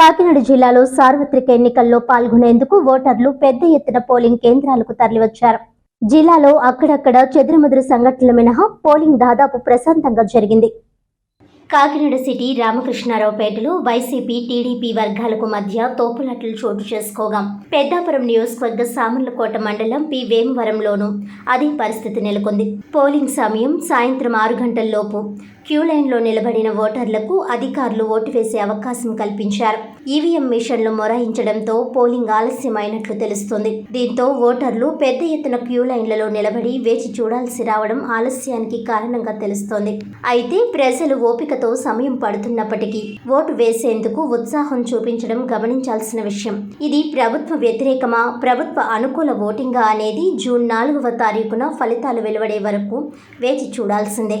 కాకినాడ జిల్లాలో సార్వత్రిక ఎన్నికల్లో పాల్గొనేందుకు ఓటర్లు పెద్ద ఎత్తున పోలింగ్ కేంద్రాలకు తరలివచ్చారు. జిల్లాలో అక్కడక్కడ చెదురుమదురు సంఘటనలు మినహా పోలింగ్ దాదాపు ప్రశాంతంగా జరిగింది. కాకినాడ సిటీ రామకృష్ణారావుపేటలో వైసీపీ టీడీపీ వర్గాలకు మధ్య తోపులాటలు చోటు చేసుకోగా. పెద్దాపురం నియోజకవర్గ సామర్లకోట మండలం పి. వేమవరంలోనూ అదే పరిస్థితి నెలకొంది. పోలింగ్ సమయం సాయంత్రం ఆరు గంటల్లోపు. క్యూ లైన్లో నిలబడిన ఓటర్లకు అధికారులు ఓటు వేసే అవకాశం కల్పించారు. ఈవీఎం మిషన్లు మొరాయించడంతో పోలింగ్ ఆలస్యమైనట్లు తెలుస్తుంది. దీంతో ఓటర్లు పెద్ద ఎత్తున క్యూ లైన్లలో నిలబడి వేచి చూడాల్సి రావడం ఆలస్యానికి కారణంగా తెలుస్తోంది. అయితే ప్రజలు ఓపికతో సమయం పడుతున్నప్పటికీ ఓటు వేసేందుకు ఉత్సాహం చూపించడం గమనించాల్సిన విషయం. ఇది ప్రభుత్వ వ్యతిరేకమా ప్రభుత్వ అనుకూల ఓటింగా అనేది జూన్ నాలుగవ తారీఖున ఫలితాలు వెలువడే వరకు వేచి చూడాల్సిందే.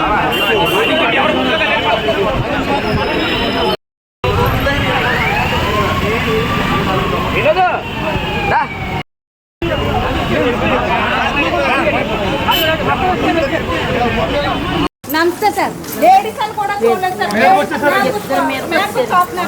సార్. లేడీస్ అని కూడా చూడలేదు సార్. మేము చూస్తున్నాం.